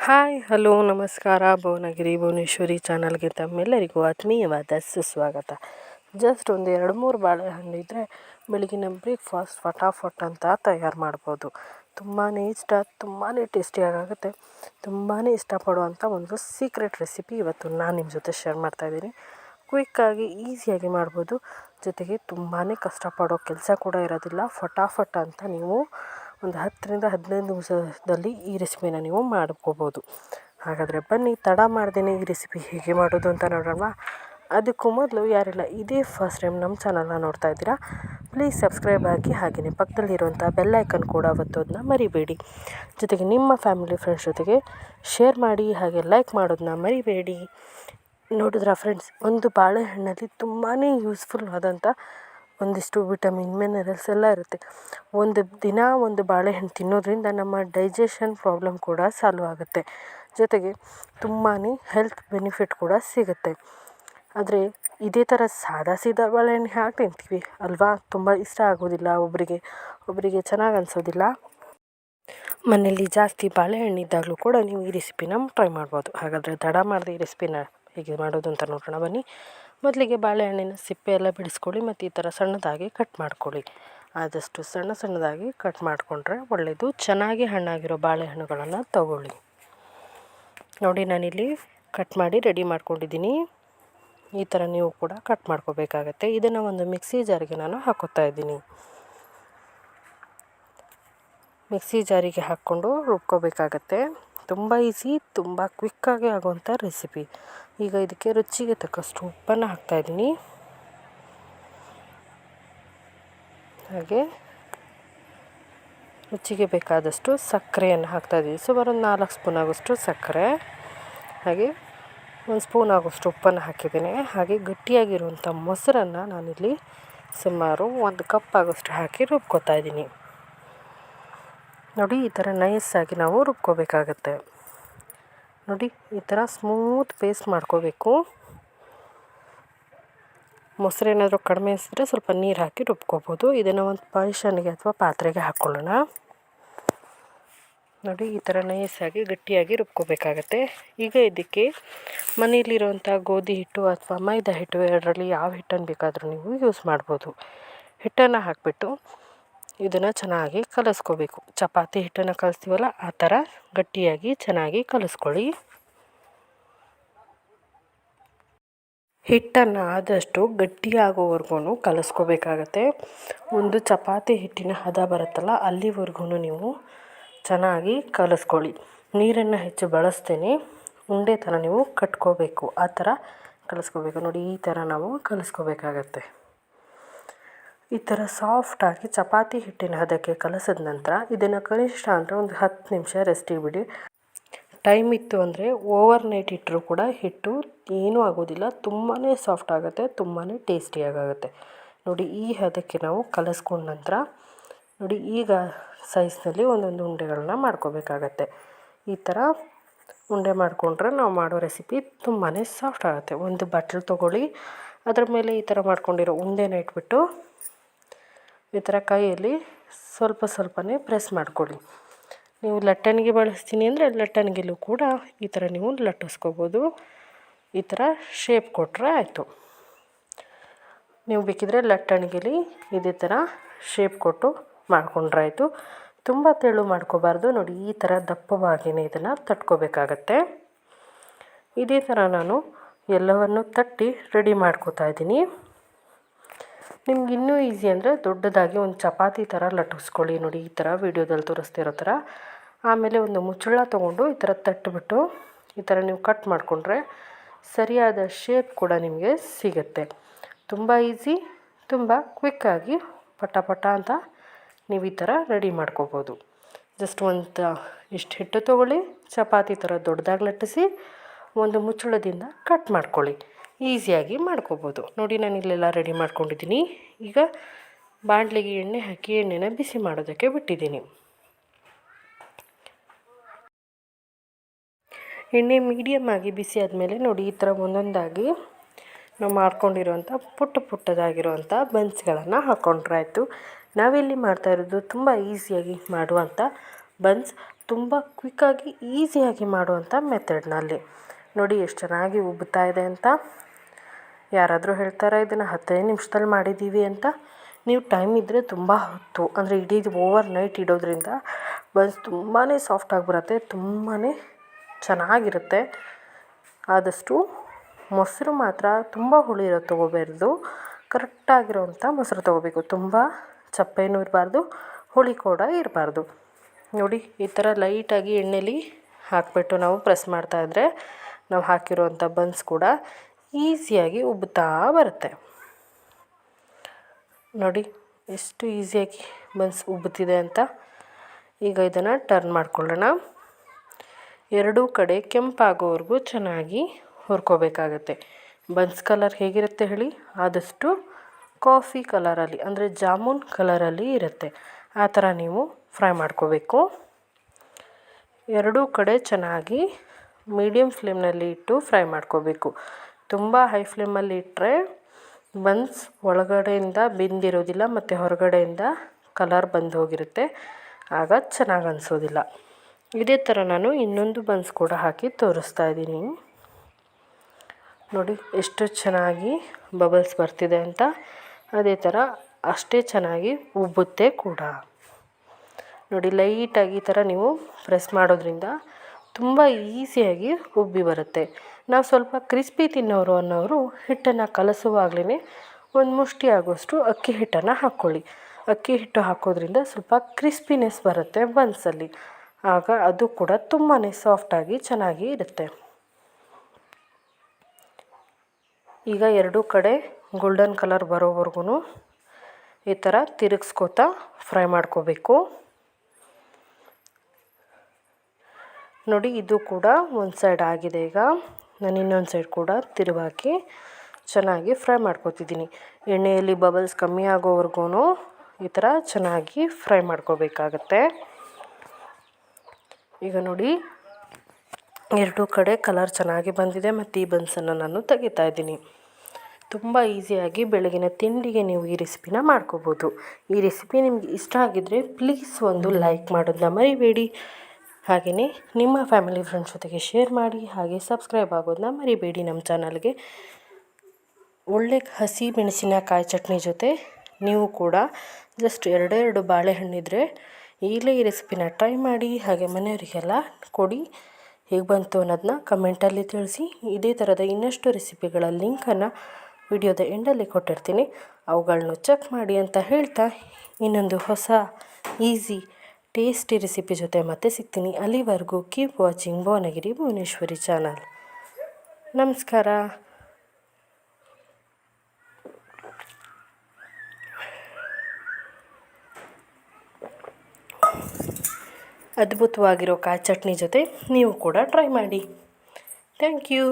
Hi, hello, ನಮಸ್ಕಾರ. ಭುವನಗಿರಿ, ಭುವನೇಶ್ವರಿ ಚಾನಲ್ಗೆ ತಮ್ಮೆಲ್ಲರಿಗೂ ಆತ್ಮೀಯವಾದ ಸುಸ್ವಾಗತ. ಜಸ್ಟ್ ಒಂದು ಎರಡು ಮೂರು ಬಾಳೆಹಣ್ಣು ಇದ್ದರೆ ಬೆಳಗಿನ ಬ್ರೇಕ್ಫಾಸ್ಟ್ ಫಟಾಫಟ್ ಅಂತ ತಯಾರು ಮಾಡ್ಬೋದು. ತುಂಬಾ ಇಷ್ಟ ತುಂಬಾ ಟೇಸ್ಟಿಯಾಗುತ್ತೆ ತುಂಬಾ ಇಷ್ಟಪಡುವಂಥ ಒಂದು ಸೀಕ್ರೆಟ್ ರೆಸಿಪಿ ಇವತ್ತು ನಾನು ನಿಮ್ಮ ಜೊತೆ ಶೇರ್ ಮಾಡ್ತಾಯಿದ್ದೀನಿ ಕ್ವಿಕ್ಕಾಗಿ ಈಸಿಯಾಗಿ ಮಾಡ್ಬೋದು. ಜೊತೆಗೆ ತುಂಬಾ ಕಷ್ಟಪಡೋ ಕೆಲಸ ಕೂಡ ಇರೋದಿಲ್ಲ. ಫಟಾಫಟ್ ಅಂತ ನೀವು ಒಂದು ಹತ್ತರಿಂದ ಹದಿನೈದು ನಿಮಿಷದಲ್ಲಿ ಈ ರೆಸಿಪಿನ ನೀವು ಮಾಡ್ಕೋಬೋದು. ಹಾಗಾದರೆ ಬನ್ನಿ, ತಡ ಮಾಡ್ದೇನೆ ಈ ರೆಸಿಪಿ ಹೇಗೆ ಮಾಡೋದು ಅಂತ ನೋಡೋಣ ಅದಕ್ಕೂ ಮೊದಲು ಯಾರೆಲ್ಲ ಇದೇ ಫಸ್ಟ್ ಟೈಮ್ ನಮ್ಮ ಚಾನಲ್ನ ನೋಡ್ತಾ ಇದ್ದೀರಾ ಪ್ಲೀಸ್ ಸಬ್ಸ್ಕ್ರೈಬ್ ಆಗಿ ಹಾಗೆಯೇ ಪಕ್ಕದಲ್ಲಿರುವಂಥ ಬೆಲ್ ಐಕನ್ ಕೂಡ ಒತ್ತೋದನ್ನ ಮರಿಬೇಡಿ. ಜೊತೆಗೆ ನಿಮ್ಮ ಫ್ಯಾಮಿಲಿ ಫ್ರೆಂಡ್ಸ್ ಜೊತೆಗೆ ಶೇರ್ ಮಾಡಿ, ಹಾಗೆ ಲೈಕ್ ಮಾಡೋದನ್ನ ಮರಿಬೇಡಿ. ನೋಡಿದ್ರ ಫ್ರೆಂಡ್ಸ್ ಒಂದು ಬಾಳೆಹಣ್ಣಲ್ಲಿ ತುಂಬಾ ಯೂಸ್ಫುಲ್ ಆದಂಥ ಒಂದಿಷ್ಟು ವಿಟಮಿನ್, ಮಿನರಲ್ಸ್ ಎಲ್ಲ ಇರುತ್ತೆ. ಒಂದು ದಿನ ಒಂದು ಬಾಳೆಹಣ್ಣು ತಿನ್ನೋದ್ರಿಂದ ನಮ್ಮ ಡೈಜೆಷನ್ ಪ್ರಾಬ್ಲಮ್ ಕೂಡ ಸಾಲ್ವ್ ಆಗುತ್ತೆ. ಜೊತೆಗೆ ತುಂಬಾ ಹೆಲ್ತ್ ಬೆನಿಫಿಟ್ ಕೂಡ ಸಿಗುತ್ತೆ. ಆದರೆ ಇದೇ ಥರ ಸಾದಾ ಸೀದಾ ಬಾಳೆಹಣ್ಣು ಹ್ಯಾಗೆ ತಿಂತೀವಿ ಅಲ್ವಾ? ತುಂಬ ಇಷ್ಟ ಆಗೋದಿಲ್ಲ ಒಬ್ಬರಿಗೆ ಒಬ್ಬರಿಗೆ ಚೆನ್ನಾಗಿ ಅನಿಸೋದಿಲ್ಲ. ಮನೆಯಲ್ಲಿ ಜಾಸ್ತಿ ಬಾಳೆಹಣ್ಣು ಇದ್ದಾಗಲೂ ಕೂಡ ನೀವು ಈ ರೆಸಿಪಿನ ಟ್ರೈ ಮಾಡ್ಬೋದು. ಹಾಗಾದರೆ ತಡ ಮಾಡದೆ ಈ ರೆಸಿಪಿನ ಹೇಗೆ ಮಾಡೋದು ಅಂತ ನೋಡೋಣ ಬನ್ನಿ. ಮೊದಲಿಗೆ ಬಾಳೆಹಣ್ಣಿನ ಸಿಪ್ಪೆ ಎಲ್ಲ ಬಿಡಿಸ್ಕೊಳ್ಳಿ ಮತ್ತು ಈ ಥರ ಸಣ್ಣದಾಗಿ ಕಟ್ ಮಾಡ್ಕೊಳ್ಳಿ. ಆದಷ್ಟು ಸಣ್ಣ ಸಣ್ಣದಾಗಿ ಕಟ್ ಮಾಡಿಕೊಂಡ್ರೆ ಒಳ್ಳೆಯದು ಚೆನ್ನಾಗಿ ಹಣ್ಣಾಗಿರೋ ಬಾಳೆಹಣ್ಣುಗಳನ್ನು ತಗೊಳ್ಳಿ. ನೋಡಿ ನಾನಿಲ್ಲಿ ಕಟ್ ಮಾಡಿ ರೆಡಿ ಮಾಡ್ಕೊಂಡಿದ್ದೀನಿ. ಈ ಥರ ನೀವು ಕೂಡ ಕಟ್ ಮಾಡ್ಕೋಬೇಕಾಗತ್ತೆ. ಇದನ್ನು ಒಂದು ಮಿಕ್ಸಿ ಜಾರಿಗೆ ನಾನು ಹಾಕೋತಾ ಇದ್ದೀನಿ. ಮಿಕ್ಸಿ ಜಾರಿಗೆ ಹಾಕ್ಕೊಂಡು ರುಬ್ಕೋಬೇಕಾಗತ್ತೆ. ತುಂಬ ಈಸಿ, ತುಂಬ ಕ್ವಿಕ್ಕಾಗಿ ಆಗುವಂಥ ರೆಸಿಪಿ. ಈಗ ಇದಕ್ಕೆ ರುಚಿಗೆ ತಕ್ಕಷ್ಟು ಉಪ್ಪನ್ನು ಹಾಕ್ತಾಯಿದ್ದೀನಿ ಹಾಗೆ ರುಚಿಗೆ ಬೇಕಾದಷ್ಟು ಸಕ್ಕರೆಯನ್ನು ಹಾಕ್ತಾಯಿದ್ದೀನಿ ಸುಮಾರು ಒಂದು ನಾಲ್ಕು ಸ್ಪೂನ್ ಆಗೋಷ್ಟು ಸಕ್ಕರೆ, ಹಾಗೆ ಒಂದು ಸ್ಪೂನ್ ಆಗೋಷ್ಟು ಉಪ್ಪನ್ನು ಹಾಕಿದ್ದೀನಿ. ಹಾಗೆ ಗಟ್ಟಿಯಾಗಿರುವಂಥ ಮೊಸರನ್ನು ನಾನಿಲ್ಲಿ ಸುಮಾರು ಒಂದು ಕಪ್ ಆಗೋಷ್ಟು ಹಾಕಿ ರುಬ್ಕೋತಾ ಇದ್ದೀನಿ. ನೋಡಿ, ಈ ಥರ ನೈಸಾಗಿ ನಾವು ರುಬ್ಕೋಬೇಕಾಗತ್ತೆ. ನೋಡಿ, ಈ ಥರ ಸ್ಮೂತ್ ಪೇಸ್ಟ್ ಮಾಡ್ಕೋಬೇಕು. ಮೊಸರು ಏನಾದರೂ ಕಡಿಮೆ ಅನಿಸಿದ್ರೆ ಸ್ವಲ್ಪ ನೀರು ಹಾಕಿ ರುಬ್ಕೋಬೋದು. ಇದನ್ನು ಒಂದು ಪಾಯಿಷನ್ಗೆ ಅಥವಾ ಪಾತ್ರೆಗೆ ಹಾಕ್ಕೊಳ್ಳೋಣ ನೋಡಿ, ಈ ಥರ ನೈಸಾಗಿ ಗಟ್ಟಿಯಾಗಿ ರುಬ್ಕೋಬೇಕಾಗತ್ತೆ. ಈಗ ಇದಕ್ಕೆ ಮನೆಯಲ್ಲಿರುವಂಥ ಗೋಧಿ ಹಿಟ್ಟು ಅಥವಾ ಮೈದಾ ಹಿಟ್ಟು ಎರಡರಲ್ಲಿ ಯಾವ ಹಿಟ್ಟನ್ನು ಬೇಕಾದರೂ ನೀವು ಯೂಸ್ ಮಾಡ್ಬೋದು. ಹಿಟ್ಟನ್ನು ಹಾಕಿಬಿಟ್ಟು ಇದನ್ನು ಚೆನ್ನಾಗಿ ಕಲಸ್ಕೋಬೇಕು. ಚಪಾತಿ ಹಿಟ್ಟನ್ನು ಕಲಿಸ್ತೀವಲ್ಲ, ಆ ಥರ ಗಟ್ಟಿಯಾಗಿ ಚೆನ್ನಾಗಿ ಕಲಿಸ್ಕೊಳ್ಳಿ. ಹಿಟ್ಟನ್ನು ಆದಷ್ಟು ಗಟ್ಟಿಯಾಗೋವರೆಗೂ ಕಲಿಸ್ಕೋಬೇಕಾಗತ್ತೆ. ಒಂದು ಚಪಾತಿ ಹಿಟ್ಟಿನ ಹದ ಬರುತ್ತಲ್ಲ ಅಲ್ಲಿವರೆಗೂ ನೀವು ಚೆನ್ನಾಗಿ ಕಲಿಸ್ಕೊಳ್ಳಿ. ನೀರನ್ನು ಹೆಚ್ಚು ಬಳಸ್ತೇನೆ. ಉಂಡೆ ಥರ ನೀವು ಕಟ್ಕೋಬೇಕು. ಆ ಥರ ಕಲಿಸ್ಕೋಬೇಕು. ನೋಡಿ, ಈ ಥರ ನಾವು ಕಲಿಸ್ಕೋಬೇಕಾಗತ್ತೆ. ಈ ಥರ ಸಾಫ್ಟಾಗಿ ಚಪಾತಿ ಹಿಟ್ಟಿನ ಹದಕ್ಕೆ ಕಲಸಿದ ನಂತರ ಇದನ್ನು ಕನಿಷ್ಠ ಅಂದರೆ ಒಂದು ಹತ್ತು ನಿಮಿಷ ರೆಸ್ಟಿಗೆ ಬಿಡಿ. ಟೈಮ್ ಇತ್ತು ಅಂದರೆ ಓವರ್ ನೈಟ್ ಇಟ್ಟರೂ ಕೂಡ ಹಿಟ್ಟು ಏನೂ ಆಗೋದಿಲ್ಲ ತುಂಬಾ ಸಾಫ್ಟ್ ಆಗುತ್ತೆ ತುಂಬಾ ಟೇಸ್ಟಿಯಾಗುತ್ತೆ ನೋಡಿ, ಈ ಹದಕ್ಕೆ ನಾವು ಕಲಸ್ಕೊಂಡ ನಂತರ ನೋಡಿ, ಈಗ ಸೈಜ್ನಲ್ಲಿ ಒಂದೊಂದು ಉಂಡೆಗಳನ್ನ ಮಾಡ್ಕೋಬೇಕಾಗತ್ತೆ. ಈ ಥರ ಉಂಡೆ ಮಾಡಿಕೊಂಡ್ರೆ ನಾವು ಮಾಡೋ ರೆಸಿಪಿ ತುಂಬಾ ಸಾಫ್ಟ್ ಆಗುತ್ತೆ. ಒಂದು ಬಟ್ಲು ತೊಗೊಳ್ಳಿ, ಅದರ ಮೇಲೆ ಈ ಥರ ಮಾಡ್ಕೊಂಡಿರೋ ಉಂಡೆನ ಇಟ್ಬಿಟ್ಟು ಈ ಥರ ಕೈಯಲ್ಲಿ ಸ್ವಲ್ಪ ಸ್ವಲ್ಪನೇ ಪ್ರೆಸ್ ಮಾಡ್ಕೊಳ್ಳಿ. ನೀವು ಲಟ್ಟಣಿಗೆ ಬಳಸ್ತೀನಿ ಅಂದರೆ ಲಟ್ಟಣಿಗೆಲೂ ಕೂಡ ಈ ಥರ ನೀವು ಲಟ್ಟಿಸ್ಕೋಬೋದು. ಈ ಥರ ಶೇಪ್ ಕೊಟ್ಟರೆ ಆಯಿತು. ನೀವು ಬೇಕಿದ್ರೆ ಲಟ್ಟಣಿಗೆಲಿ ಇದೇ ಥರ ಶೇಪ್ ಕೊಟ್ಟು ಮಾಡಿಕೊಂಡ್ರೆ ಆಯಿತು. ತುಂಬ ತೆಳು ಮಾಡ್ಕೋಬಾರ್ದು. ನೋಡಿ, ಈ ಥರ ದಪ್ಪವಾಗಿಯೇ ಇದನ್ನು ತಟ್ಕೋಬೇಕಾಗತ್ತೆ. ಇದೇ ಥರ ನಾನು ಎಲ್ಲವನ್ನು ತಟ್ಟಿ ರೆಡಿ ಮಾಡ್ಕೋತಾ ಇದ್ದೀನಿ. ನಿಮ್ಗೆ ಇನ್ನೂ ಈಸಿ ಅಂದರೆ ದೊಡ್ಡದಾಗಿ ಒಂದು ಚಪಾತಿ ಥರ ಲಟ್ಟಿಸ್ಕೊಳ್ಳಿ ನೋಡಿ, ಈ ಥರ ವೀಡಿಯೋದಲ್ಲಿ ತೋರಿಸ್ತಿರೋ ಥರ ಆಮೇಲೆ ಒಂದು ಮುಚ್ಚಳ ತೊಗೊಂಡು ಈ ಥರ ತಟ್ಟಿಬಿಟ್ಟು ಈ ಥರ ನೀವು ಕಟ್ ಮಾಡಿಕೊಂಡ್ರೆ ಸರಿಯಾದ ಶೇಪ್ ಕೂಡ ನಿಮಗೆ ಸಿಗುತ್ತೆ. ತುಂಬ ಈಸಿ ತುಂಬ ಕ್ವಿಕ್ಕಾಗಿ ಪಟ ಪಟ ಅಂತ ನೀವು ಈ ಥರ ರೆಡಿ ಮಾಡ್ಕೋಬೋದು. ಜಸ್ಟ್ ಒಂದು ಇಷ್ಟು ಹಿಟ್ಟು ತೊಗೊಳ್ಳಿ, ಚಪಾತಿ ಥರ ದೊಡ್ಡದಾಗಿ ಲಟ್ಟಿಸಿ ಒಂದು ಮುಚ್ಚಳದಿಂದ ಕಟ್ ಮಾಡ್ಕೊಳ್ಳಿ. ಈಸಿಯಾಗಿ ಮಾಡ್ಕೋಬೋದು. ನೋಡಿ, ನಾನು ಇಲ್ಲೆಲ್ಲ ರೆಡಿ ಮಾಡ್ಕೊಂಡಿದ್ದೀನಿ. ಈಗ ಬಾಣಲೆಗೆ ಎಣ್ಣೆ ಹಾಕಿ ಎಣ್ಣೆನ ಬಿಸಿ ಮಾಡೋದಕ್ಕೆ ಬಿಟ್ಟಿದ್ದೀನಿ. ಎಣ್ಣೆ ಮೀಡಿಯಮ್ ಆಗಿ ಬಿಸಿ ಆದಮೇಲೆ ನೋಡಿ, ಈ ಥರ ಒಂದೊಂದಾಗಿ ನಾವು ಮಾಡ್ಕೊಂಡಿರೋವಂಥ ಪುಟ್ಟ ಪುಟ್ಟದಾಗಿರುವಂಥ ಬನ್ಸ್ಗಳನ್ನು ಹಾಕ್ಕೊಂಡ್ರಾಯ್ತು ನಾವಿಲ್ಲಿ ಮಾಡ್ತಾ ಇರೋದು ತುಂಬ ಈಸಿಯಾಗಿ ಮಾಡುವಂಥ ಬನ್ಸ್, ತುಂಬ ಕ್ವಿಕ್ಕಾಗಿ ಈಸಿಯಾಗಿ ಮಾಡುವಂಥ ಮೆಥಡ್ನಲ್ಲಿ ನೋಡಿ, ಎಷ್ಟು ಚೆನ್ನಾಗಿ ಉಬ್ಬುತ್ತಾ ಇದೆ ಅಂತ. ಯಾರಾದರೂ ಹೇಳ್ತಾರೆ, ಇದನ್ನು ಹತ್ತೇ ನಿಮಿಷದಲ್ಲಿ ಮಾಡಿದ್ದೀವಿ ಅಂತ? ನೀವು ಟೈಮ್ ಇದ್ದರೆ ತುಂಬ ಹೊತ್ತು, ಅಂದರೆ ಇಡೀ ಓವರ್ ನೈಟ್ ಇಡೋದ್ರಿಂದ ಬನ್ಸ್ ತುಂಬಾ ಸಾಫ್ಟಾಗಿ ಬರುತ್ತೆ ತುಂಬಾ ಚೆನ್ನಾಗಿರುತ್ತೆ. ಆದಷ್ಟು ಮೊಸರು ಮಾತ್ರ ತುಂಬ ಹುಳಿ ಇರೋದು ತೊಗೋಬಾರ್ದು ಕರೆಕ್ಟಾಗಿರೋವಂಥ ಮೊಸರು ತೊಗೋಬೇಕು. ತುಂಬ ಚಪ್ಪೆನೂ ಇರಬಾರ್ದು, ಹುಳಿ ಕೂಡ ಇರಬಾರ್ದು. ನೋಡಿ, ಈ ಥರ ಲೈಟಾಗಿ ಎಣ್ಣೆಲಿ ಹಾಕಿಬಿಟ್ಟು ನಾವು ಪ್ರೆಸ್ ಮಾಡ್ತಾಯಿದ್ರೆ ನಾವು ಹಾಕಿರೋವಂಥ ಬನ್ಸ್ ಕೂಡ ಈಸಿಯಾಗಿ ಉಬ್ಬುತ್ತಾ ಬರುತ್ತೆ. ನೋಡಿ, ಎಷ್ಟು ಈಸಿಯಾಗಿ ಬನ್ಸ್ ಉಬ್ಬುತ್ತಿದೆ ಅಂತ. ಈಗ ಇದನ್ನು ಟರ್ನ್ ಮಾಡ್ಕೊಳ್ಳೋಣ. ಎರಡೂ ಕಡೆ ಕೆಂಪಾಗೋವರೆಗೂ ಚೆನ್ನಾಗಿ ಹುರ್ಕೋಬೇಕಾಗತ್ತೆ. ಬನ್ಸ್ ಕಲರ್ ಹೇಗಿರುತ್ತೆ ಹೇಳಿ? ಆದಷ್ಟು ಕಾಫಿ ಕಲರಲ್ಲಿ ಅಂದರೆ ಜಾಮೂನ್ ಕಲರಲ್ಲಿ ಇರುತ್ತೆ. ಆ ಥರ ನೀವು ಫ್ರೈ ಮಾಡ್ಕೋಬೇಕು. ಎರಡೂ ಕಡೆ ಚೆನ್ನಾಗಿ ಮೀಡಿಯಮ್ ಫ್ಲೇಮ್ನಲ್ಲಿ ಇಟ್ಟು ಫ್ರೈ ಮಾಡ್ಕೋಬೇಕು. ತುಂಬ ಹೈ ಫ್ಲೇಮಲ್ಲಿ ಇಟ್ಟರೆ ಬನ್ಸ್ ಒಳಗಡೆಯಿಂದ ಬೆಂದಿರೋದಿಲ್ಲ ಮತ್ತು ಹೊರಗಡೆಯಿಂದ ಕಲರ್ ಬಂದು ಹೋಗಿರುತ್ತೆ. ಆಗ ಚೆನ್ನಾಗಿ ಅನಿಸೋದಿಲ್ಲ. ಇದೇ ಥರ ನಾನು ಇನ್ನೊಂದು ಬನ್ಸ್ ಕೂಡ ಹಾಕಿ ತೋರಿಸ್ತಾ ಇದ್ದೀನಿ. ನೋಡಿ, ಎಷ್ಟು ಚೆನ್ನಾಗಿ ಬಬಲ್ಸ್ ಬರ್ತಿದೆ ಅಂತ. ಅದೇ ಥರ ಅಷ್ಟೇ ಚೆನ್ನಾಗಿ ಉಬ್ಬುತ್ತೆ ಕೂಡ. ನೋಡಿ ಲೈಟಾಗಿ ಈ ಥರ ನೀವು ಪ್ರೆಸ್ ಮಾಡೋದ್ರಿಂದ ತುಂಬ ಈಸಿಯಾಗಿ ಉಬ್ಬಿ ಬರುತ್ತೆ. ನಾವು ಸ್ವಲ್ಪ ಕ್ರಿಸ್ಪಿ ತಿನ್ನೋರು ಅನ್ನೋರು ಹಿಟ್ಟನ್ನು ಕಲಸುವಾಗಲೇ ಒಂದು ಮುಷ್ಟಿ ಆಗೋಷ್ಟು ಅಕ್ಕಿ ಹಿಟ್ಟನ್ನು ಹಾಕ್ಕೊಳ್ಳಿ ಅಕ್ಕಿ ಹಿಟ್ಟು ಹಾಕೋದ್ರಿಂದ ಸ್ವಲ್ಪ ಕ್ರಿಸ್ಪಿನೆಸ್ ಬರುತ್ತೆ ಬನ್ಸಲ್ಲಿ. ಆಗ ಅದು ಕೂಡ ತುಂಬಾ ಸಾಫ್ಟಾಗಿ ಚೆನ್ನಾಗಿ ಇರುತ್ತೆ. ಈಗ ಎರಡೂ ಕಡೆ ಗೋಲ್ಡನ್ ಕಲರ್ ಬರೋವರೆಗೂ ಈ ಥರ ತಿರುಗಿಸ್ಕೋತಾ ಫ್ರೈ ಮಾಡ್ಕೋಬೇಕು. ನೋಡಿ ಇದು ಕೂಡ ಒಂದು ಸೈಡ್ ಆಗಿದೆ ಈಗ. ನಾನು ಇನ್ನೊಂದು ಸೈಡ್ ಕೂಡ ತಿರುವಾಕಿ ಚೆನ್ನಾಗಿ ಫ್ರೈ ಮಾಡ್ಕೋತಿದ್ದೀನಿ. ಎಣ್ಣೆಯಲ್ಲಿ ಬಬಲ್ಸ್ ಕಮ್ಮಿ ಆಗೋವರೆಗೂ ಈ ಥರ ಚೆನ್ನಾಗಿ ಫ್ರೈ ಮಾಡ್ಕೋಬೇಕಾಗತ್ತೆ. ಈಗ ನೋಡಿ, ಎರಡೂ ಕಡೆ ಕಲರ್ ಚೆನ್ನಾಗಿ ಬಂದಿದೆ ಮತ್ತು ಈ ಬನ್ಸನ್ನು ನಾನು ತೆಗಿತಾ ಇದ್ದೀನಿ. ತುಂಬ ಈಸಿಯಾಗಿ ಬೆಳಗಿನ ತಿಂಡಿಗೆ ನೀವು ಈ ರೆಸಿಪಿನ ಮಾಡ್ಕೋಬೋದು. ಈ ರೆಸಿಪಿ ನಿಮಗೆ ಇಷ್ಟ ಆಗಿದ್ದರೆ ಪ್ಲೀಸ್ ಒಂದು ಲೈಕ್ ಮಾಡೋದನ್ನ ಮರಿಬೇಡಿ. ಹಾಗೆಯೇ ನಿಮ್ಮ ಫ್ಯಾಮಿಲಿ ಫ್ರೆಂಡ್ಸ್ ಜೊತೆಗೆ ಶೇರ್ ಮಾಡಿ ಹಾಗೆ ಸಬ್ಸ್ಕ್ರೈಬ್ ಆಗೋದನ್ನ ಮರಿಬೇಡಿ ನಮ್ಮ ಚಾನಲ್ಗೆ. ಒಳ್ಳೆ ಹಸಿ ಮೆಣಸಿನಕಾಯಿ ಚಟ್ನಿ ಜೊತೆ ನೀವು ಕೂಡ ಜಸ್ಟ್ ಎರಡೆರಡು ಬಾಳೆಹಣ್ಣಿದ್ರೆ ಈಗಲೇ ಈ ರೆಸಿಪಿನ ಟ್ರೈ ಮಾಡಿ, ಹಾಗೆ ಮನೆಯವರಿಗೆಲ್ಲ ಕೊಡಿ. ಹೇಗೆ ಬಂತು ಅನ್ನೋದನ್ನ ಕಮೆಂಟಲ್ಲಿ ತಿಳಿಸಿ. ಇದೇ ಥರದ ಇನ್ನಷ್ಟು ರೆಸಿಪಿಗಳ ಲಿಂಕನ್ನು ವಿಡಿಯೋದ ಎಂಡಲ್ಲಿ ಕೊಟ್ಟಿರ್ತೀನಿ. ಅವುಗಳನ್ನು ಚೆಕ್ ಮಾಡಿ ಅಂತ ಹೇಳ್ತಾ ಇನ್ನೊಂದು ಹೊಸ ಈಸಿ ಟೇಸ್ಟಿ ರೆಸಿಪಿ ಜೊತೆ ಮತ್ತೆ ಸಿಗ್ತೀನಿ. ಅಲ್ಲಿವರೆಗೂ keep watching Bhuvanagiri Bhuvaneshwari channel ನಮಸ್ಕಾರ. ಅದ್ಭುತವಾಗಿರೋ ಕಾಯಿ ಚಟ್ನಿ ಜೊತೆ ನೀವು ಕೂಡ ಟ್ರೈ ಮಾಡಿ. Thank you